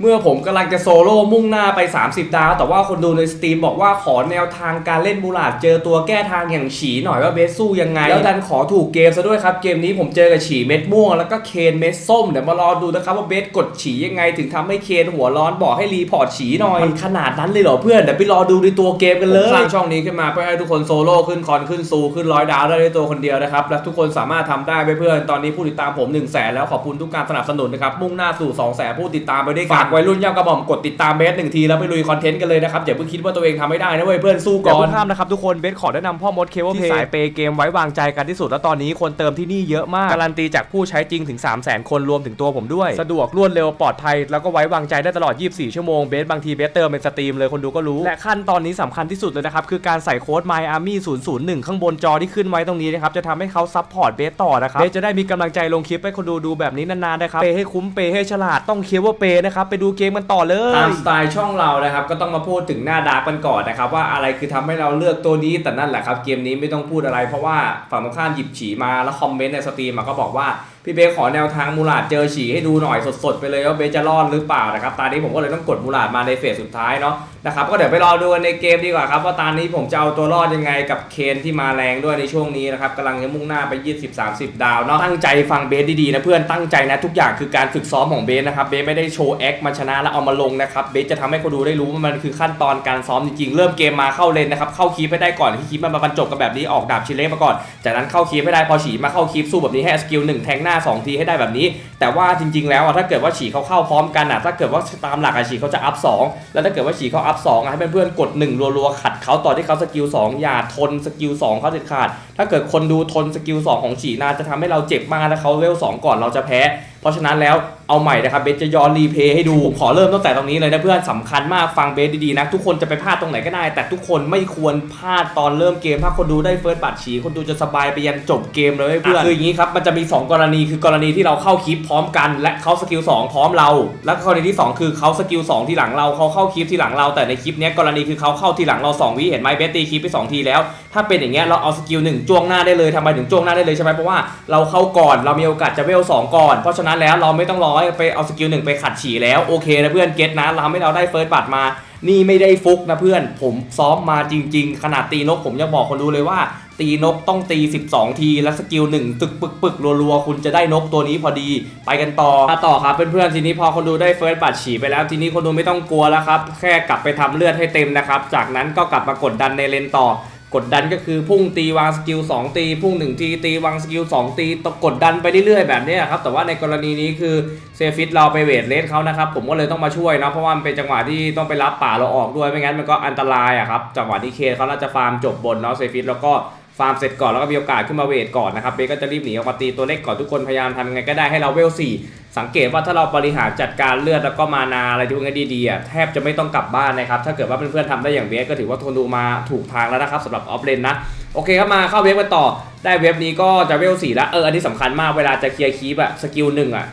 เมื่อผมกำลังจะโซโล่มุ่งหน้าไป 30 ดาว แต่ว่าคนดูในสตรีมบอกว่าขอแนวทางการเล่นบูลาดเจอตัวแก้ทางอย่างฉีหน่อยว่าเบสสู้ยังไง แล้วดันขอถูกเกมซะด้วยครับ เกมนี้ผมเจอกับฉีเม็ดม่วง แล้วก็เคนเม็ดส้ม เดี๋ยวมารอดูนะครับว่าเบสกดฉียังไง ถึงทำให้เคนหัวร้อนบอกให้รีพอร์ตฉีหน่อย มันขนาดนั้นเลยเหรอเพื่อนเดี๋ยวไปรอดูในตัวเกมกันเลยสร้างช่องนี้ขึ้นมาเพื่อให้ทุกคนโซโล่ขึ้นคอนขึ้นซูขึ้นร้อยดาวได้ด้วยตัวคนเดียวนะครับและทุกคนสามารถทำได้ไปเพื่อนตอนนี้ผู้ติดตามผม1นึ่งแสนแล้วขอบคุณทุกการสนับสนุนนะครับมุ่งหน้าสู่2องแสนผู้ติดตามไปด้วยกันฝากวัยรุ่นย่ำกระหม่อมกดติดตามเบสหนึ่งทีแล้วไปลุยคอนเทนต์กันเลยนะครับอย่าเพิ่งคิดว่าตัวเองทำไม่ได้นะเว้ยเพื่อนสู้ก่อนห้ามนะครับทุกคนเบสขอแนะนำพ่อมดเคเบิลเพย์สายเปย์เกมไว้วางใจกันที่สุดแล้วตอนนี้คนเติมที่นี่เยอะมากการันตีจากผู้ใช้จริงถึง 3 0 0 0 0 0 คนรวมถึงตัวผมด้วย สะดวกรวดเร็วปลอดภัย แล้วก็ไว้วางใจได้ตลอด 24 ชั่วโมงเบสบางทีเบสเติมเป็นสตรีมเลยคนดูก็รู้ และขั้นตอนนี้สำคัญที่สุดเลยนะครับคือการใส่โค้ด My Army 001 ข้างบนจอที่ขึ้นไว้ตรงนี้นะครับจะทำให้เขาซัพพอร์ตเบสต่อนะครับเบสจะได้มีกำลังใจลงคลิปให้คนดูดูแบบนี้นานๆนะครับเปย์ให้คุ้มเปย์ให้ฉลาดต้องเคียวว่าเปย์นะครับไปดูเกมกันต่อเลยตามสไตล์ช่องเรานะครับ ก็ต้องมาพูดถึงหน้าดาร์กกันก่อนนะครับ ว่าอะไรคือทำให้เราเลือกตัวนี้แต่นั่นแหละครับ เกมนี้ไม่ต้องพูดอะไร เพราะว่าฝั่งตรงข้ามหยิบฉีมาแล้วคอมเมนต์ในสตรีมมาก็บอกว่า พี่เบสขอแนวทางมูลาดเจอฉี่ให้ดูหน่อยสดๆไปเลยว่าเบสจะรอดหรือเปล่านะครับตอนนี้ผมก็เลยต้องกดมูลาดมาในเฟสสุดท้ายเนาะนะครับก็เดี๋ยวไปรอดูกันในเกมดีกว่าครับว่าตอนนี้ผมจะเอาตัวรอดยังไงกับเคนที่มาแรงด้วยในช่วงนี้นะครับกำลังจะมุ่งหน้าไป 20-30 ดาวเนาะตั้งใจฟังเบสดีๆนะเพื่อนตั้งใจนะทุกอย่างคือการฝึกซ้อมของเบสนะครับเบสไม่ได้โชว์แอคมาชนะแล้วเอามาลงนะครับเบสจะทำให้คนดูได้รู้ว่ามันคือขั้นตอนการซ้อมจริงๆเริ่มเกมมาเข้าเลนนะครับเข้าคีปให้ได้ก่อนที่คีปมันมาบรรจบกันแบบนี้ออกดาบชิเล่มาก่อนจากนั้นเข้าคีปให้ได้พอฉีมาเข้าคีปสู้แบบนี้ให้สกิลหนึ่งแทงหน้าสองทีให้ได้แบบนี้ แต่ว่าจริง ๆ แล้วอะถ้าเกิดว่าฉีเขาเข้าพร้อมกันอะถ้าเกิดว่าตามหลักอะฉีเขาจะอัพสองแล้วถ้าเกิดว่าฉีเขาอัพสองอะให้เพื่อนๆกดหนึ่งรัวๆขัดเขาตอนที่เขาสกิลสองอย่าทนสกิลสองเขาเด็ดขาด ถ้าเกิดคนดูทนสกิล2ของฉีนาจะทำให้เราเจ็บมากแล้วเขาเวล2ก่อนเราจะแพ้ ราะฉะนั้นแล้วเอาใหม่นะครับเบสจะย้อนรีเพย์ให้ดูผมขอเริ่มตั้งแต่ตรงนี้เลยนะเพื่อนสำคัญมากฟังเบสดีๆนะทุกคนจะไปพลาดตรงไหนก็ได้ แต่ทุกคนไม่ควรพลาดตอนเริ่มเกมถ้าคนดูได้เฟิร์สบัตรฉีคนดูจะสบายไปยันจบเกมเลยเพื่อนคืออย่างนี้ครับมันจะมี 2 กรณีคือกรณีที่เราเข้าคลิปพร้อมกัน และเขาสกิล2พร้อมเรา และกรณีที่ 2 คือเขาสกิล2ที่หลังเราเขาเข้าคลิปที่หลังเราแต่ในคลิปเนี้ยกรณีคือเขาเข้าที่หลังเราสองวิเห็นไหมเบสตีคลิปไปสองทีแล้ว ถ้าเป็นอย่างเงี้ยเราเอาสกิลหนึ่งจ้วงหน้าได้เลยทำไมถึงจ้วงหน้าได้เลยใช่ไหมเพราะว่าเราเข้าก่อนเรามีโอกาสจะเวลสองก่อนเพราะฉะนั้นแล้วเราไม่ต้องรอให้ไปเอาสกิลหนึ่งไปขัดฉี่แล้วโอเคนะเพื่อนเก็ตนะเราไม่เราได้เฟิร์สบัตมา นี่ไม่ได้ฟุกนะเพื่อน ผมซ้อมมาจริง ๆ ขนาดตีนกผมยังบอกคนดูเลยว่า ตีนกต้องตี 12 ทีแล้วสกิลหนึ่งตึกปึกปึกรัวๆ คุณจะได้นกตัวนี้พอดีไปกันต่อมาต่อครับเพื่อนๆทีนี้พอคนดูได้เฟิร์สบัตฉี่ไปแล้วทีนี้คนดูไม่ต้องกลัวแล้วครับแค่กลับไปทำเลือดให้เต็มนะครับจากนั้นก็กลับมากดดันในเลนต่อ กดดันก็คือพุ่งตีวางสกิล2ตี พุ่ง1ทีตีวางสกิล2ตีตกดดันไปเรื่อยๆแบบนี้ครับแต่ว่าในกรณีนี้คือเซฟิตเราไปเวทเลสเขานะครับผมก็เลยต้องมาช่วยเนาะเพราะว่ามันเป็นจังหวะที่ต้องไปรับป่าเราออกด้วยไม่งั้นมันก็อันตรายอะครับจังหวะที่เคเขาน่าจะฟาร์มจบบนเนาะเซฟิตแล้วก็ฟาร์มเสร็จก่อนแล้วก็มีโอกาสขึ้นมาเวทก่อนนะครับเบก็จะรีบหนีออกมาตีตัวเล็กก่อนทุกคนพยายามทำยังไงก็ได้ให้เราเวลสี่ สังเกตว่าถ้าเราบริหารจัดการเลือดแล้วก็มานาอะไรทุกอย่างดีๆอะแทบจะไม่ต้องกลับบ้านนะครับ ถ้าเกิดว่าเพื่อนๆทำได้อย่างเบสก็ถือว่าทนดูมาถูกทางแล้วนะครับสำหรับออฟเลนนะโอเคครับมาเข้าเว็บกันต่อ ได้เว็บนี้ก็จะเวลสี่แล้วเอออันนี้สำคัญมากเวลาจะเคลียร์คีปอะสกิลหนึ่งอะ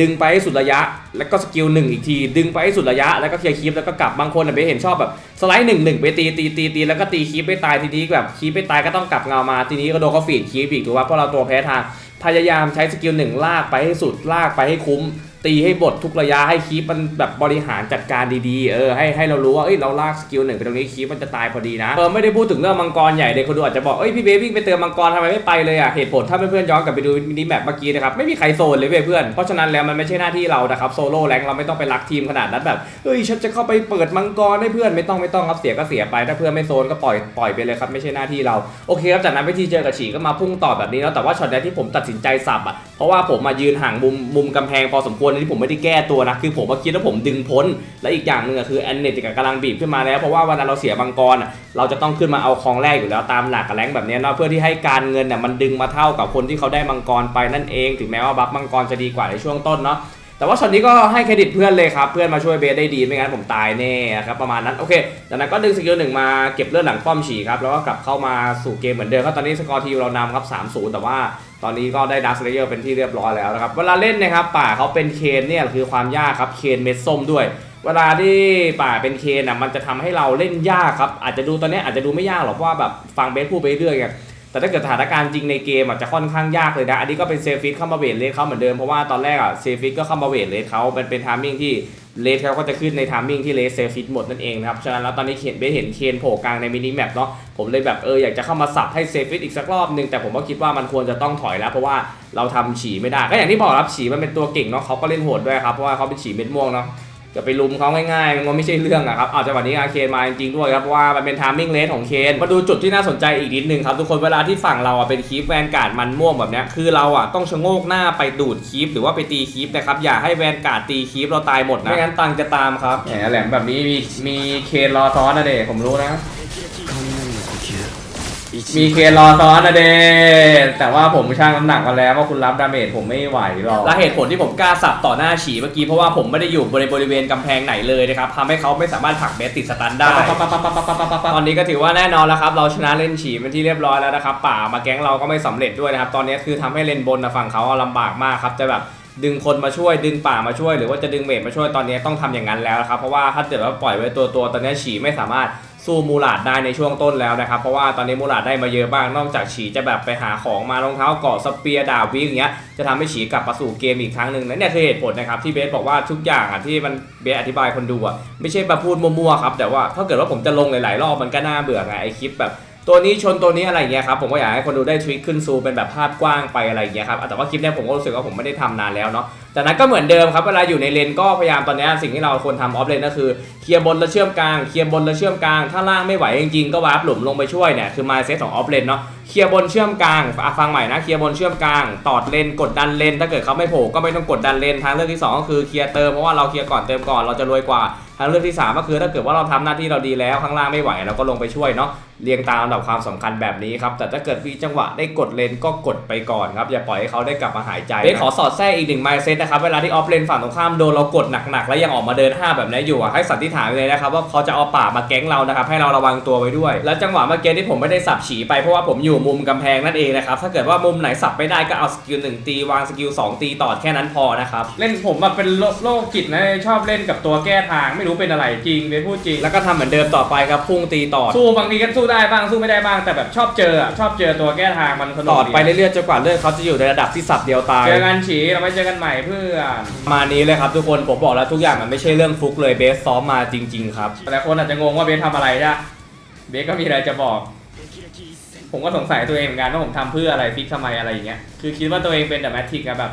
ดึงไปให้สุดระยะ แล้วก็สกิลหนึ่งอีกที ดึงไปให้สุดระยะ แล้วก็เคลียร์คีปแล้วก็กลับบางคนอะไปเห็นชอบแบบสไลด์หนึ่งหนึ่งไปตีตีตีตีแล้วก็ตีคีปไปตายทีนี้แบบคีปไปตายก็ต้องกลับเงามาทีนี้ก็โดนเขาฟีดคีปอีกถูกป่ะเพราะเราตัวแพ้ทาง พยายามใช้สกิลหนึ่งลากไปให้สุดลากไปให้คุ้ม ตีให้บททุกระยะให้คีปมันแบบบริหารจัดการดีๆ เออให้ให้เรารู้ว่าเอ้ยเราลากสกิลหนึ่งไปตรงนี้คีปมันจะตายพอดีนะ เออไม่ได้พูดถึงเรื่องมังกรใหญ่เลยคนดูอาจจะบอกเอ้ยพี่เบสวิ่งไปเติมมังกรทำไมไม่ไปเลยอะเหตุผลถ้าเพื่อนๆย้อนกลับไปดูมินิแมปเมื่อกี้นะครับไม่มีใครโซนเลยเพื่อนเพราะฉะนั้นแล้วมันไม่ใช่หน้าที่เรานะครับโซโล่แรงเราไม่ต้องไปรักทีมขนาดนั้นแบบเฮ้ยฉันจะเข้าไปเปิดมังกรให้เพื่อนไม่ต้องไม่ต้องครับเสียก็เสียไปถ้าเพื่อนไม่โซนก็ปล่อยปล่อยไปเลยครับไม่ใช่หน้าที่เราโอเคครับจากนั้นวิธีเจอกับฉีก็มาพุ่งต่อแบบนี้แล้วแต่ว่าช็อตแรกที่ผมตัดสินใจสับอะเพราะว่าผมมายืนห่างมุมมุมกำแพงพอสมควรนที่ผมไม่ได้แก้ตัวนะคือผมมาคิดว่าผมดึงพ้น และอีกอย่างหนึ่งอะคือแอนเนตกำลังบีบขึ้นมาแล้วเพราะว่าวันนั้นเราเสียบังกรเราจะต้องขึ้นมาเอาคลองแรกอยู่แล้วตามหลักกับแรงแบบนี้เนะเพื่อที่ให้การเงินเนี่ยมันดึงมาเท่ากับคนที่เขาได้มังกรไปนั่นเอง ถึงแม้ว่าบัฟมังกรจะดีกว่าในช่วงต้นเนาะ แต่ว่าช็อตนี้ก็ให้เครดิตเพื่อนเลยครับเพื่อนมาช่วยเบสได้ดีไม่งั้นผมตายแน่ครับประมาณนั้นโอเคจากนั้นก็ดึงสกิลหนึ่งมาเก็บเลือดหลังป้อมฉี่ครับแล้วก็กลับเข้ามาสู่เกมเหมือนเดิมครับตอนนี้สกอร์ทีมเรานำครับ3-0แต่ว่าตอนนี้ก็ได้ดัสเลเยอร์เป็นที่เรียบร้อยแล้วนะครับเวลาเล่นนะครับป่าเขาเป็นเคนเนี่ยคือความยากครับเคนเม็ดส้มด้วย เวลาที่ป่าเป็นเคนอะมันจะทำให้เราเล่นยากครับอาจจะดูตอนนี้อาจจะดูไม่ยากหรอกเพราะว่าแบบฟังเบสพูดไปเรื่อยไง แต่ถ้าเกิดสถานการณ์จริงในเกมอาจจะค่อนข้างยากเลยนะ อันนี้ก็เป็นเซฟิตเข้ามาเวทเลสเขาเหมือนเดิม เพราะว่าตอนแรกอะเซฟิตก็เข้ามาเวทเลสเขาเป็นเป็นทามมิ่งที่เลสเขาก็จะขึ้นในทามมิ่งที่เลสเซฟิตหมดนั่นเองนะครับ ฉะนั้นแล้วตอนนี้เห็นเบสเห็นเคนโผล่กลางในมินิแมปเนาะ ผมเลยแบบเอออยากจะเข้ามาสับให้เซฟิตอีกสักรอบนึง แต่ผมก็คิดว่ามันควรจะต้องถอยแล้ว เพราะว่าเราทำฉีไม่ได้ ก็อย่างที่บอกครับฉีมันเป็นตัวเก่งเนาะเขาก็เล่นโหดด้วยครับ เพราะว่าเขาเป็นฉีเม็ดม่วงเนาะ จะไปลุมเขาง่ายๆ มันก็ไม่ใช่เรื่องอะครับเอาจังหวะนี้อาเคนมาจริงๆด้วยครับเพราะว่ามันเป็นทามมิ่งเลสของเคนมาดูจุดที่น่าสนใจอีกนิดนึงครับทุกคนเวลาที่ฝั่งเราอะเป็นคีฟแวนการ์ดมันม่วงแบบเนี้ยคือเราอะต้องชะโงกหน้าไปดูดคีฟหรือว่าไปตีคีฟนะครับอย่าให้แวนการ์ดตีคีฟเราตายหมดนะไม่งั้นตังจะตามครับแหมแหลมแบบนี้มีมีเคนรอซ้อนนะเด็ผมรู้นะ มีเคนรอซ้อนนะเดแต่ว่าผมช่างน้ำหนักมาแล้วว่าคุณรับดาเมจผมไม่ไหวหรอกและเหตุผลที่ผมกล้าสับต่อหน้าฉีเมื่อกี้เพราะว่าผมไม่ได้อยู่บริบริเวณกำแพงไหนเลยนะครับทำให้เขาไม่สามารถผลักเบสติดสตันได้ตอนนี้ก็ถือว่าแน่นอนแล้วครับ เราชนะเล่นฉีเป็นที่เรียบร้อยแล้วนะครับ ป่ามาแก๊งเราก็ไม่สำเร็จด้วยนะครับ ตอนนี้คือทำให้เลนบนนะฝั่งเขาลำบากมากครับ จะแบบดึงคนมาช่วยดึงป่ามาช่วย หรือว่าจะดึงเมจมาช่วยตอนนี้ต้องทำอย่างนั้นแล้วนะครับ เพราะว่าถ้าเกิดว่าปล่อยไว้ตัวตัวๆตอนนี้ฉีไม่สามารถ สู้มูลาดได้ในช่วงต้นแล้วนะครับ เพราะว่าตอนนี้มูลาดได้มาเยอะบ้างนอกจากฉีจะแบบไปหาของมารองเท้าเกาะสเปียร์ดาวิอย่างเงี้ยจะทำให้ฉีกลับมาสู่เกมอีกครั้งหนึ่งนั่นเนี่ยคือเหตุผลนะครับที่เบสบอกว่าทุกอย่างอะที่มันเบสอธิบายคนดูอะไม่ใช่มาพูดมั่วๆครับแต่ว่าถ้าเกิดว่าผมจะลงหลายๆรอบมันก็น่าเบื่อไงไอคลิปแบบตัวนี้ชนตัวนี้อะไรเงี้ยครับผมก็อยากให้คนดูได้ทริคขึ้นซูเป็นแบบภาพกว้างไปอะไรอย่างเงี้ยครับแต่ว่าคลิปเนี้ยผมก็รู้สึกว่าผมไม่ได้ทำนานแล้วเนาะแต่นั้นก็เหมือนเดิมครับเวลาอยู่ในเลนก็พยายามตอนนี้สิ่งที่เราควรทำออฟเลนก็คือเคลียร์บนแล้วเชื่อมกลางเคลียร์บนแล้วเชื่อมกลางถ้าล่างไม่ไหวจริงๆก็วาร์ปหลุมลงไปช่วยเนี่ยคือมาเซตของออฟเลนเนาะเคลียร์บนเชื่อมกลางอะฟังใหม่นะเคลียร์บนเชื่อมกลางตอดเลนกดดันเลน ถ้าเกิดเขาไม่โผล่ก็ไม่ต้องกดดันเลนทางเลือกที่สองก็คือเคลียร์เติมเพราะว่าเราเคลียร์ก่อนเติมก่อนเราจะรวยกว่าทางเลือกที่3ก็คือถ้าเกิดว่าเราทำหน้าที่เราดีแล้วข้างล่างไม่ไหวเราก็ลงไปช่วยเนาะเรียงตามลำดับความสำคัญแบบนี้ครับแต่ถ้าเกิดมีจังหวะได้กดเลนก็กดไปก่อนครับอย่าปล่อยให้เขาได้กลับมาหายใจเบสขอสอดแทรกอีกหนึ่งไมเนะครับเวลาที่ออฟเลนฝั่งตรงข้ามโดนเรากดหนักๆแล้วยังออกมาเดิน5แบบนี้อยู่อะให้สันนิษฐานเลยนะครับว่าเขาจะเอาป่ามาแก๊งเรานะครับให้เราระวังตัวไว้ด้วย แล้วจังหวะเมื่อกี้ที่ผมไม่ได้สับฉีไปเพราะว่าผมอยู่มุมกำแพงนั่นเองนะครับถ้าเกิดว่ามุมไหนสับไม่ได้ก็เอาสกิลหนึ่งตีวางสกิลสองตีต่อแค่นั้นพอนะครับเล่นผมแบบเป็นโรคจิตนะชอบเล่นกับตัวแก้ทางไม่รู้เป็นอะไรจริงเบสพูดจริงแล้วก็ทำเหมือนเดิมต่อไปครับพุ่งตีต่อสู้บางทีก็สู้ได้บ้างสู้ไม่ได้บ้างแต่แบบชอบเจออะชอบเจอตัวแก้ทางมันสนุกต่อดีไปเรื่อยๆจนกว่าเลือดเขาจะอยู่ในระดับที่สับเดียวตายเจอกันฉีเราไม่เจอกันใหม่เพื่อนมานี้เลยครับทุกคนผมบอกแล้วทุกอย่างมันไม่ใช่เรื่องฟลุกเลยเบสซ้อมมาจริง ๆ ครับแต่คนอาจจะงงว่าเบสทำอะไรจ้ะเบสก็มีอะไรจะบอก ผมก็สงสัยตัวเองเหมือนกันว่าผมทำเพื่ออะไรฟิกทำไมอะไรอย่างเงี้ยคือคิดว่าตัวเองเป็นแต่แมทริกอะแบบ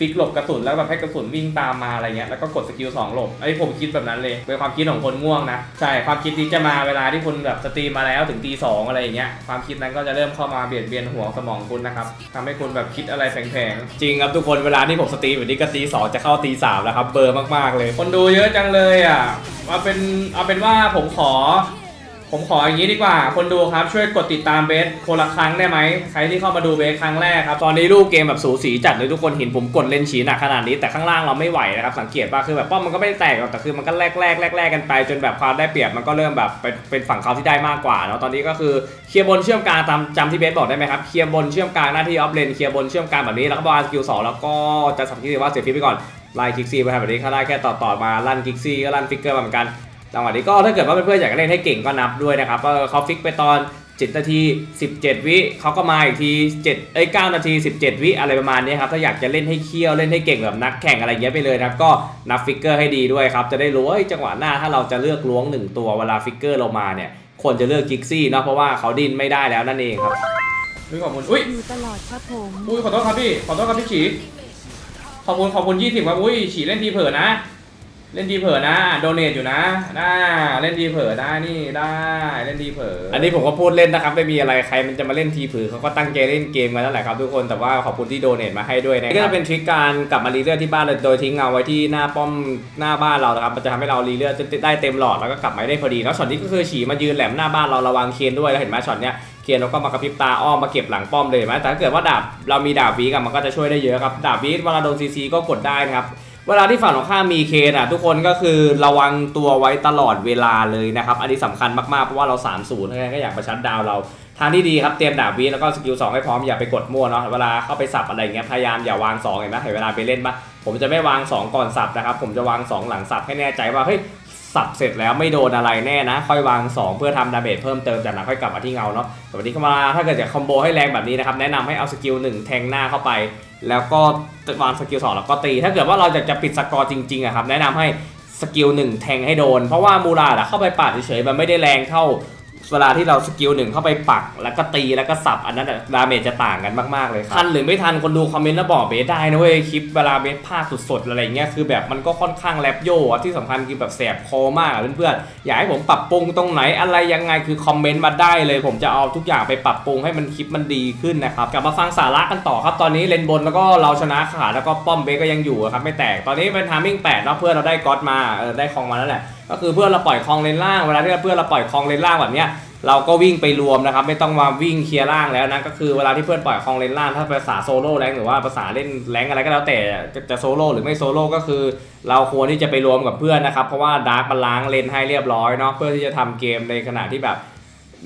ฟิกหลบกระสุนแล้วแบบให้กระสุนวิ่งตามมาอะไรเงี้ยแล้วก็กดสกิลสองหลบไอ้ยผมคิดแบบนั้นเลยเป็นความคิดของคนง่วงนะใช่ความคิดนี้จะมาเวลาที่คุณแบบสตรีมมาแล้วถึงตีสองอะไรอย่างเงี้ยความคิดนั้นก็จะเริ่มเข้ามาเบียดเบียนหัวสมองคุณนะครับทำให้คุณแบบคิดอะไรแผงๆจริงครับทุกคนเวลาที่ผมสตรีมอยู่นี่ก็ตีสองจะเข้าตีสามแล้วครับเบอร์มากๆเลย คนดูเยอะจังเลยอะเอาเป็นเอาเป็นว่าผมขอ ผมขออย่างนี้ดีกว่า คนดูครับช่วยกดติดตามเบสคนละครั้งได้ไหมใครที่เข้ามาดูเบสครั้งแรกครับ ตอนนี้รูปเกมแบบสูสีจัดเลยทุกคนเห็นผมกดเล่นฉีหนักขนาดนี้แต่ข้างล่างเราไม่ไหวนะครับสังเกตว่าคือแบบป้อมมันก็ไม่ได้แตกหรอกแต่คือมันก็แลกแลกแลกแลกกันไป จนแบบความได้เปรียบมันก็เริ่มแบบเป็นเป็นฝั่งเขาที่ได้มากกว่าเนาะตอนนี้ก็คือเคลียร์บนเชื่อมกลางตามจำที่เบสบอกได้ไหมครับเคลียร์บนเชื่อมกลางหน้าที่ออฟเลนเคลียร์บนเชื่อมกลางแบบนี้แล้วก็บอลสกิลสองแล้วก็จะสับคิดว่าเสียฟิปไปก่อนไล่คิกซี่ไปแบบนี้ถ้าได้แค่ต่อต่อมาลั่นคิกซี่ก็ลั่นฟิกเกอร์มาเหมือนกัน จังหวะนี้ก็ถ้าเกิดว่าเพื่อนๆอยากเล่นให้เก่งก็นับด้วยนะครับว่าเขาฟิกไปตอน 7 นาที 17 วิเขาก็มาอีกที7เอ้ย9นาที 17 วิอะไรประมาณนี้ครับถ้าอยากจะเล่นให้เคี่ยวเล่นให้เก่งแบบนักแข่งอะไรเงี้ยไปเลยนะครับก็นับฟิกเกอร์ให้ดีด้วยครับจะได้รู้ว่าเอ้ยจังหวะหน้าถ้าเราจะเลือกล้วงหนึ่งตัวเวลาฟิกเกอร์เรามาเนี่ยควรจะเลือกกิกซี่เนาะเพราะว่าเขาดิ้นไม่ได้แล้วนั่นเองครับอุ้ยขอบคุณอุ้ยอยู่ตลอดครับผมอุ้ยขอโทษครับพี่ขอโทษครับพี่ฉีขอบคุณขอบคุณ20ครับอุ้ยฉีเล่นทีเผลอนะ เล่นดีเผลอนะ โดเนทอยู่นะได้เล่นดีเผลอได้นี่ได้เล่นดีเผลออันนี้ผมก็พูดเล่นนะครับไม่มีอะไรใครมันจะมาเล่นทีเผลอเขาก็ตั้งใจเล่นเกมกันนั่นแหละครับทุกคนแต่ว่าขอบคุณที่โดเนทมาให้ด้วยนะครับก็จะเป็นทริคการกลับมารีเลือดที่บ้านเลยโดยทิ้งเงาไว้ที่หน้าป้อมหน้าบ้านเรานะครับมันจะทำให้เรารีเลือดได้เต็มหลอดแล้วก็กลับมาได้พอดีแล้วช็อตนี้ก็คือฉีมายืนแหลมหน้าบ้านเราระวังเคนด้วยแล้วเห็นไหมช็อตเนี้ยเคียนเราก็มากระพริบตาอ้อมมาเก็บหลังป้อมเลยเห็นไหมแต่ถ้าเกิดว่าดาบเรามีดาบวีกับมันก็จะช่วยได้เยอะครับดาบวีเวลาโดนซีซีก็กดได้นะครับ เวลาที่ฝั่งของข้ามมีเคนอะทุกคนก็คือระวังตัวไว้ตลอดเวลาเลยนะครับ อันนี้สำคัญมากๆ เพราะว่าเรา3 0มศูนย์ก็อยากประชันดาวเรา ทางที่ดีครับเตรียมดาบวีแล้วก็สกิล2ให้พร้อมอย่าไปกดมั่วเนาะเวลาเข้าไปสับอะไรเงี้ยพยายามอย่าวาง2เห็นไหมเห็นเวลาไปเล่นปะผมจะไม่วาง 2 ก่อนสับนะครับ ผมจะวาง 2 หลังสับให้แน่ใจว่าเฮ้ย สับเสร็จแล้วไม่โดนอะไรแน่นะ ค่อยวาง 2 เพื่อทำดาเมจเพิ่มเติมจากนั้นค่อยกลับมาที่เงาเนาะสวันนี้เข้ามาถ้าเกิดจะคอมโบให้แรงแบบนี้นะครับ แนะนำให้เอาสกิล1แทงหน้าเข้าไป แล้วก็วางสกิล2แล้วก็ตี ถ้าเกิดว่าเราอยากจะปิดสกอร์จริงๆอะครับแนะนำให้สกิล1แทงให้โดน เพราะว่ามูราดอะเข้าไปปาดเฉยๆมันไม่ได้แรงเท่า เวลาที่เราสกิลหนึ่งเข้าไปปัก แล้วก็ตีแล้วก็สับอันนั้นอะดาเมจจะต่างกันมากๆเลยครับทันหรือไม่ทันคนดูคอมเมนต์แล้วบอกเบสได้นะเว้ยคลิปเวลาเบสภาคสดๆอะไรเงี้ยคือแบบมันก็ค่อนข้างแรปโยอะที่สำคัญคือแบบแสบคอมากอะเพื่อนๆอยากให้ผมปรับปรุงตรงไหนอะไรยังไงคือคอมเมนต์มาได้เลย ผมจะเอาทุกอย่างไปปรับปรุงให้มันคลิปมันดีขึ้นนะครับกลับมาฟังสาระกันต่อครับตอนนี้เลนบนแล้วก็เราชนะขาดแล้วก็ป้อมเบสก็ยังอยู่อะครับไม่แตกตอนนี้เป็นทามมิ่งแปดแล้วเพื่อนเราได้ก๊อตมาเออได้คองมาแล้วแหละ ก็คือเพื่อนเราปล่อยคลองเลนล่างเวลาที่เพื่อนเราปล่อยคลองเลนล่างแบบเนี้ยเราก็วิ่งไปรวมนะครับ ไม่ต้องมาวิ่งเคลียร์ล่างแล้วนะก็คือเวลาที่เพื่อนปล่อยคลองเลนล่างถ้าภาษาโซโล่แรงหรือว่าภาษาเล่นแรงอะไรก็แล้วแต่จะโซโล่หรือไม่โซโล่ก็คือ เราควรที่จะไปรวมกับเพื่อนนะครับ เพราะว่าดาร์กมันล้างเลนให้เรียบร้อยเนาะเพื่อที่จะทำเกมในขณะที่แบบ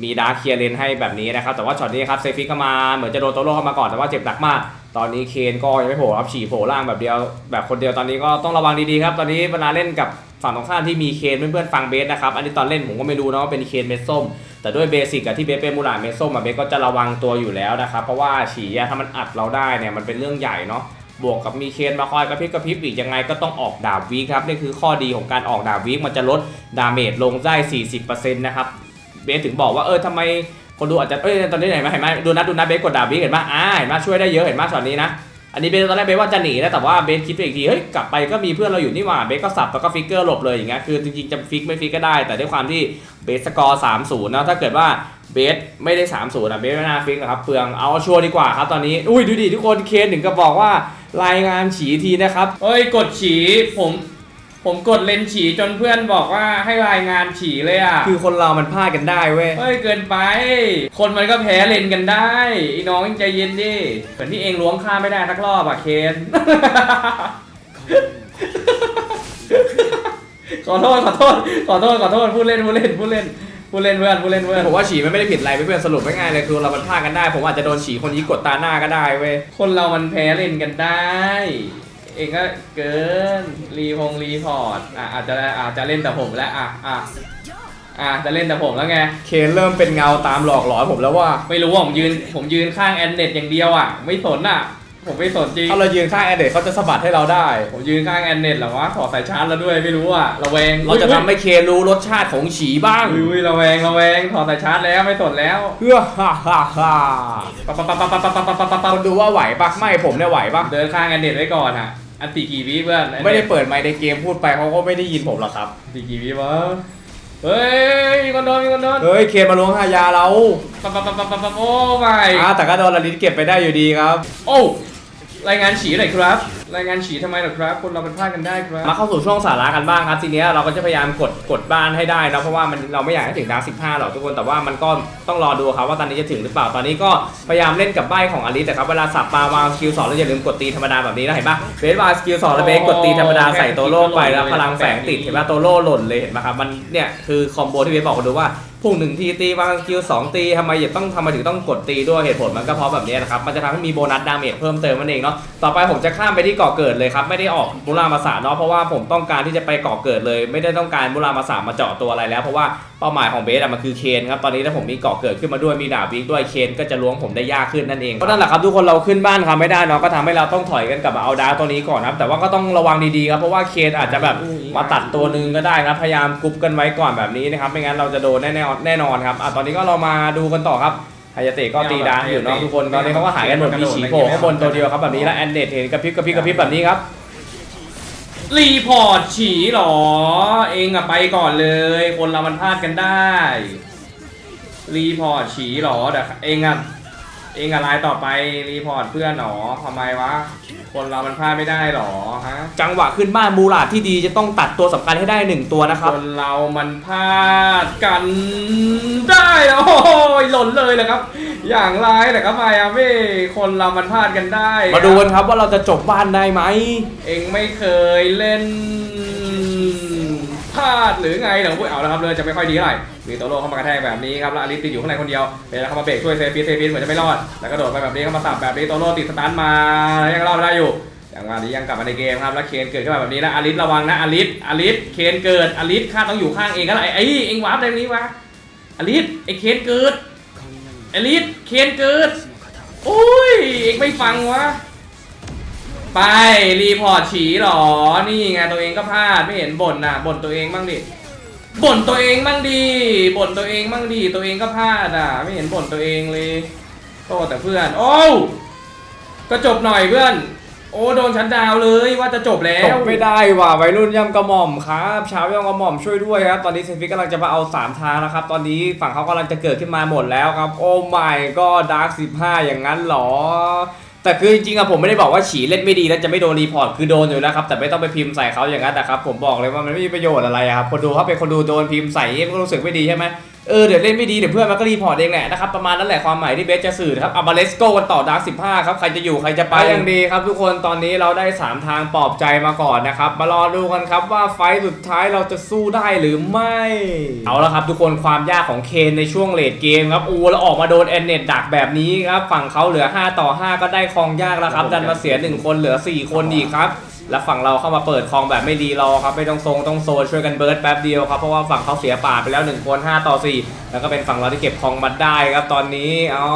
มีดาร์กเคลียร์เลนให้แบบนี้นะครับ แต่ว่าช็อตนี้ครับเซฟิกก็มาเหมือนจะโดนโตโร่เข้ามาก่อนแต่ว่าเจ็บหนักมาก ตอนนี้เคนก็ยังไม่โผล่ครับฉี่โผล่ล่างแบบเดียวแบบคนเดียวตอนนี้ก็ต้องระวังดีๆครับตอนนี้เวลาเล่นกับ ฝั่งตรงข้ามที่มีเคนเพื่อนๆฟังเบสนะครับ อันนี้ตอนเล่นผมก็ไม่รู้นะว่าเป็นเคนเม็ดส้ม แต่ด้วยเบสิกอะที่เบสเป็นมูราเม็ดส้มอะเบสก็จะระวังตัวอยู่แล้วนะครับ เพราะว่าฉี่อะถ้ามันอัดเราได้เนี่ยมันเป็นเรื่องใหญ่เนาะ บวกกับมีเคนมาคอยกระพริบกระพริบอีกยังไงก็ต้องออกดาบวีคครับนี่คือข้อดีของการออกดาบวีมันจะลดดาเมจลงได้ 40%นะครับ เบสถึงบอกว่าเออทำไมคนดูอาจจะเอ้ยตอนนี้เห็นไหมเห็นไหมดูนะดูนะเบสกดดาบวีเห็นไหมอ่าเห็นไหมช่วยได้เยอะเห็นไหมช็อตนี้นะ อันนี้เบสตอนแรกเบสว่าจะหนีนะแต่ว่าเบสคิดไปอีกทีเฮ้ยกลับไปก็มีเพื่อนเราอยู่นี่หว่าเบสก็สับแล้วก็ฟิกเกอร์หลบเลยอย่างเงี้ยคือจริงๆจะฟิกไม่ฟิกก็ได้ แต่ด้วยความที่เบสสกอร์3-0นะถ้าเกิดว่าเบสไม่ได้3-0นะเบสไม่น่าฟิกนะครับเปลืองเอาชัวร์ดีกว่าครับตอนนี้อุ้ยดูดิทุกคนเคนถึงก็บบอกว่ารายงานฉีทีนะครับเอ้ยกดฉีผม ผมกดเลนฉีจนเพื่อนบอกว่าให้รายงานฉีเลยอะ คือคนเรามันพลาดกันได้เว้ย เฮ้ยเกินไป คนมันก็แพ้เลนกันได้ไอ้น้องใจเย็นดิเหมือนที่เองล้วงข้ามไม่ได้สักรอบอะเคน ขอโทษขอโทษขอโทษขอโทษพูดเล่นพูดเล่นพูดเล่นพูดเล่นเพื่อนพูดเล่นเพื่อนผมว่าฉีมันไม่ได้ผิดอะไรเพื่อนๆสรุปง่ายๆเลยคือเรามันพลาดกันได้ ผมอาจจะโดนฉีคนนี้กดตาหน้าก็ได้เว้ย คนเรามันแพ้เล่นกันได้ เองก็เกินรีพงรีพอร์ตอะอาจจะอาจจะเล่นแต่ผมแล้วอะอะอะจะเล่นแต่ผมแล้วไงเคนเริ่มเป็นเงาตามหลอกหลอนผมแล้วว่าไม่รู้ว่าผมยืนผมยืนข้างแอนเน็ตอย่างเดียวอะไม่สนอะผมไม่สนจริงถ้าเรายืนข้างแอดเดตเขาจะสะบัดให้เราได้ ผมยืนข้างแอนเน็ตเหรอวะถอดสายชาร์จแล้วด้วยไม่รู้อะระแวงเราจะทำให้เคนรู้รสชาติของฉีบ้างอุ้ยอุ้ยระแวงระแวงถอดสายชาร์จแล้วไม่สนแล้วเพื่อฮ่าฮ่าฮ่าปั๊บปั๊บปั๊บปั๊บปั๊บปั๊บปั๊บปั๊บปั๊บคนดูว่าไหวปะไม่ผมเนี่ยไหวปะเดินข้างแอนเน็ตไว้ก่อนอะ อันตีกี่วิเพื่อนไม่ได้เปิดไมค์ในเกมพูดไปเขาก็ไม่ได้ยินผมหรอกครับ อันตีกี่วิวะเฮ้ยมีคนโดนมีคนโดนเฮ้ยเคนมาล้วงหายาเราปั๊บปั๊บปั๊บปั๊บปั๊บปั๊บโอ้ไม่อ่าแต่ก็โดนลลิตเก็บไปได้อยู่ดีครับ โอ้ รายงานฉีหน่อยครับ รายงานฉีทำไมหรอครับ คนเราเป็นพลาดกันได้ครับ มาเข้าสู่ช่วงสาระกันบ้างครับทีเนี้ยเราก็จะพยายามกดกดบ้านให้ได้นะเพราะว่ามันเราไม่อยากให้ถึงดาวสิบห้าหรอกทุกคนแต่ว่ามันก็ต้องรอดูครับว่าตอนนี้จะถึงหรือเปล่าตอนนี้ก็พยายามเล่นกับใบของอลิสแต่ครับเวลาสับมาวางสกิลสองแล้วอย่าลืมกดตีธรรมดาแบบนี้นะเห็นปะเบสวางสกิลสองแล้วเบสกดตีธรรมดาใส่โตโร่ไปแล้วพลังแฝงติดเห็นปะโตโร่หล่นเลยเห็นปะครับมันเนี่ยคือคอมโบที่เบสบอกกันดูว่า พุ่งหนึ่งทีตีวางสกิลสองตีทำไมอย่าต้องทำไมถึงต้องกดตีด้วยเหตุผลมันก็เพราะแบบนี้นะครับ มันจะทำให้มีโบนัสดาเมจเพิ่มเติมนั่นเองเนาะ ต่อไปผมจะข้ามไปที่เกาะเกิดเลยครับ ไม่ได้ออกมูรามาสาเนาะ เพราะว่าผมต้องการที่จะไปเกาะเกิดเลย ไม่ได้ต้องการมูรามาสามาเจาะตัวอะไรแล้ว เพราะว่าเป้าหมายของเบสอะมันคือเคนครับ ตอนนี้ถ้าผมมีเกาะเกิดขึ้นมาด้วย มีดาบวิกด้วย เคนก็จะล้วงผมได้ยากขึ้นนั่นเองก็นั่นแหละครับทุกคนเราขึ้นบ้านทำไม่ได้เนาะ ก็ทำให้เราต้องถอยกันกลับมาเอาดาตัวนี้ก่อนครับ แต่ว่าก็ต้องระวังดีๆครับ เพราะว่าเคนอาจจะแบบมาตัดตัวนึงก็ได้ครับ พยายามกรุ๊ปกันไว้ก่อนแบบนี้นะครับ ไม่งั้นเราจะโดนแน่ๆแน่นอนครับอะตอนนี้ก็เรามาดูกันต่อครับฮายาเตะก็ตีดาร์กอยู่เนาะทุกคนตอนนี้เขาก็หายกันหมดมีฉีโผล่ข้างบนตัวเดียวครับแบบนี้แล้วแอนเดตเห็นกระพริบกระพริบกระพริบแบบนี้ครับรีพอร์ตฉีเหรอ เองอะไปก่อนเลย คนเรามันพลาดกันได้ รีพอร์ตฉีเหรอแต่เองอะ เองอะไลน์ต่อไปรีพอร์ตเพื่อนหรอทำไมวะ คนเรามันพลาดไม่ได้หรอฮะ จังหวะขึ้นบ้านมูราดที่ดีจะต้องตัดตัวสำคัญให้ได้หนึ่งตัวนะครับ คนเรามันพลาดกันได้โอ้ยหล่นเลยเหรอครับ อย่างไรเหรอครับไมอาเม่คนเรามันพลาดกันได้มาดูกันครับว่าเราจะจบบ้านได้ไหม เองไม่เคยเล่น พลาดหรือไงเหรอพูดเอาแล้วครับเลยจะไม่ค่อยดีเท่าไหร่มีโตโร่เข้ามากระแทกแบบนี้ครับแล้วอลิสติดอยู่ข้างในคนเดียวเป็นแล้วเข้ามาเบรกช่วยเซฟิสเซฟิสเหมือนจะไม่รอดแล้วก็โดดไปแบบนี้เข้ามาสับแบบนี้โตโร่ติดสตาร์ทมายังรอดได้อยู่จังวะนี้ยังกลับมาในเกมครับแล้วเคนเกิดขึ้นมาแบบนี้นะอลิสระวังนะอลิสอลิสเคนเกิดอลิสข้าต้องอยู่ข้างเองก็ไอ้ไอ้เองวาร์ปได้นี้วะอลิสไอ้เคนเกิดอลิสเคนเกิดโอ้ยเองไม่ฟังวะ ไป รีพอร์ตฉีหรอ นี่ไงตัวเองก็พลาดไม่เห็นบ่นน่ะบ่นตัวเองบ้างดิบ่นตัวเองบ้างดิบ่นตัวเองบ้างดิตัวเองก็พลาดอะ ไม่เห็นบ่นตัวเองเลยโทษแต่เพื่อน โอ้ก็จบหน่อยเพื่อน โอ้โดนชั้นดาวเลยว่าจะจบแล้จวบไม่ได้ว่ะวัยรุ่นย่ำกระหม่อมครับเช้าย่ำกระหม่อมช่วยด้วยครับ ตอนนี้เซฟิกกำลังจะมาเอา3ทางแล้วครับ ตอนนี้ฝั่งเขากำลังจะเกิดขึ้นมาหมดแล้วครับ โอ้ไม่ก็ดาร์ก15อย่างนั้นเหรอ แต่คือจริงๆอะผมไม่ได้บอกว่าฉีเล่นไม่ดีแล้วจะไม่โดนรีพอร์ตคือโดนอยู่แล้วครับแต่ไม่ต้องไปพิมพ์ใส่เขาอย่างนั้นนะครับผมบอกเลยว่ามันไม่มีประโยชน์อะไรอะครับคนดูเขาเป็นคนดูโดนพิมพ์ใส่มันก็รู้สึกไม่ดีใช่ไหม เออเดี๋ยวเล่นไม่ดีเดี๋ยวเพื่อนมันก็รีพอร์ตเองแหละนะครับประมาณนั้นแหละความหมายที่เบสจะสื่อนะครับเอามาเลสโก้กันต่อดาร์ก15ครับใครจะอยู่ใครจะไปอย่างดีครับทุกคนตอนนี้เราได้ 3 ทางปลอบใจมาก่อนนะครับมารอดูกันครับว่าไฟต์สุดท้ายเราจะสู้ได้หรือไม่ เอาละครับทุกคนความยากของเคนในช่วงเลดเกมครับอูแล้วออกมาโดนแอนเน็ตดักแบบนี้ครับฝั่งเขาเหลือ 5 ต่อ 5 ก็ได้คลองยากแล้วครับดันมาเสีย 1 คนเหลือ 4 คนอีกครับ แล้วฝั่งเราเข้ามาเปิดคลองแบบไม่ดีรอครับไม่ต้องทรงต้องโซนช่วยกันเบิร์ดแป๊บเดียวครับเพราะว่าฝั่งเขาเสียป่าไปแล้ว1คน5ต่อ 4 แล้วก็เป็นฝั่งเราที่เก็บคลองมาได้ครับตอนนี้อ๋อ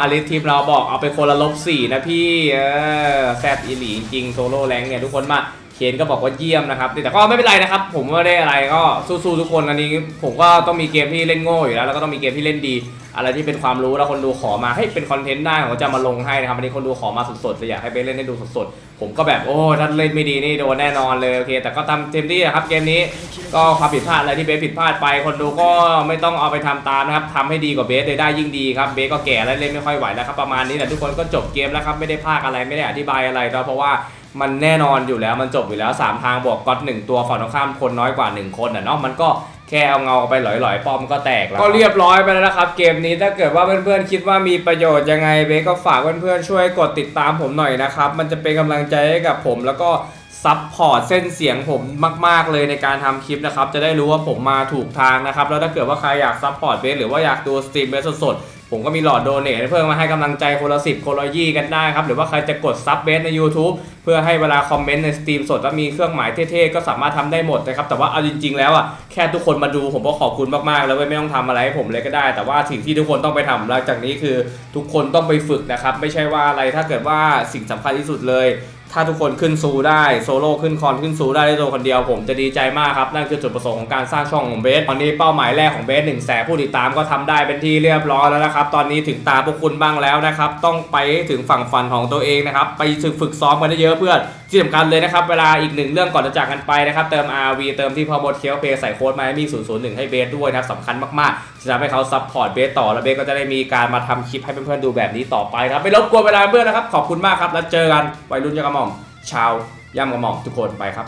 อาริสทีมเราบอกเอาไปคนละลบ4นะพี่เออแซบอีหลีจริงโซโล่แรงเนี่ยทุกคนมา เคนก็บอกว่าเยี่ยมนะครับ แต่ก็ไม่เป็นไรนะครับ ผมไม่ได้อะไรก็สู้ๆทุกคนอันนี้ ผมก็ต้องมีเกมที่เล่นโง่อยู่แล้วแล้วก็ต้องมีเกมที่เล่นดี อะไรที่เป็นความรู้แล้วคนดูขอมาให้เป็นคอนเทนต์ได้ผมก็จะมาลงให้นะครับอันนี้คนดูขอมาสดๆเลยอยากให้ไปเล่นให้ดูสดๆผมก็แบบโอ้ถ้าเล่นไม่ดีนี่โดนแน่นอนเลยโอเค แต่ก็ทำเต็มที่นะครับเกมนี้ก็ความผิดพลาดอะไรที่เบสผิดพลาดไป คนดูก็ไม่ต้องเอาไปทำตามนะครับทำให้ดีกว่าเบสเลยได้ยิ่งดีครับเบสก็แก่แล้วเล่นไม่ค่อยไหวแล้วครับประมาณนี้แต่ทุกคนก็จบเกมแล้วครับไม่ได้พากอะไรไม่ได้อธิบายอะไรเพราะว่า มันแน่นอนอยู่แล้วมันจบอยู่แล้วสามทางบวกก็หนึ่งตัวฝั่งตรงข้ามคนน้อยกว่าหนึ่งคนอะเนาะมันก็แค่เอาเงาไปหลอยๆ ป้อมก็แตกแล้ว ก็เรียบร้อยไปแล้วนะครับ เกมนี้ถ้าเกิดว่าเพื่อนๆ คิดว่ามีประโยชน์ยังไงเบก็ฝากเพื่อนๆ ช่วยกดติดตามผมหน่อยนะครับ มันจะเป็นกำลังใจให้กับผมแล้วก็ซับพอร์ตเส้นเสียงผมมาก ๆ เลยในการทำคลิปนะครับ จะได้รู้ว่าผมมาถูกทางนะครับ แล้วถ้าเกิดว่าใครอยากซับพอร์ตเบสหรือว่าอยากดูสตรีมเบสสดๆ ผมก็มีหลอดโดเนทเพื่อมาให้กำลังใจคนละสิบคนละยี่กันได้ครับ หรือว่าใครจะกดซับเบสใน YouTube เพื่อให้เวลาคอมเมนต์ในสตรีมสดแล้วมีเครื่องหมายเท่ๆ ก็สามารถทำได้หมดนะครับ แต่ว่าเอาจริง ๆ แล้วอะแค่ทุกคนมาดูผมก็ขอบคุณมากๆ แล้วไม่ต้องทำอะไรให้ผมเลยก็ได้ แต่ว่าสิ่งที่ทุกคนต้องไปทำหลังจากนี้คือทุกคนต้องไปฝึกนะครับ ไม่ใช่ว่าอะไรถ้าเกิดว่าสิ่งสำคัญที่สุดเลย ถ้าทุกคนขึ้นซูได้โซโล่ขึ้นคอนขึ้นซูได้ด้วยตัวคนเดียวผมจะดีใจมากครับ นั่นคือจุดประสงค์ของการสร้างช่องของเบสตอนนี้เป้าหมายแรกของเบสหนึ่งแสนผู้ติดตามก็ทำได้เป็นที่เรียบร้อยแล้วนะครับ ตอนนี้ถึงตาพวกคุณบ้างแล้วนะครับ ต้องไปถึงฝั่งฝันของตัวเองนะครับ ไปฝึกซ้อมกันได้เยอะเพื่อนที่สำคัญเลยนะครับ เวลาอีกหนึ่งเรื่องก่อนจะจากกันไปนะครับเติม RV เติมที่พอมดเคียวเพย์ใส่โค้ดมาให้มี001 ให้เบสด้วยนะครับสำคัญมากๆจะทำให้เขาซัพพอร์ตเบสต่อแล้วเบสก็จะได้มีการมาทำคลิปให้เพื่อนๆดูแบบนี้ต่อไปครับไม่รบกวนเวลาเพื่อนนะครับขอบคุณมากครับแล้วเจอกันวัยรุ่นยกระหม่อม ชาวย่ำกระหม่อมทุกคนไปครับ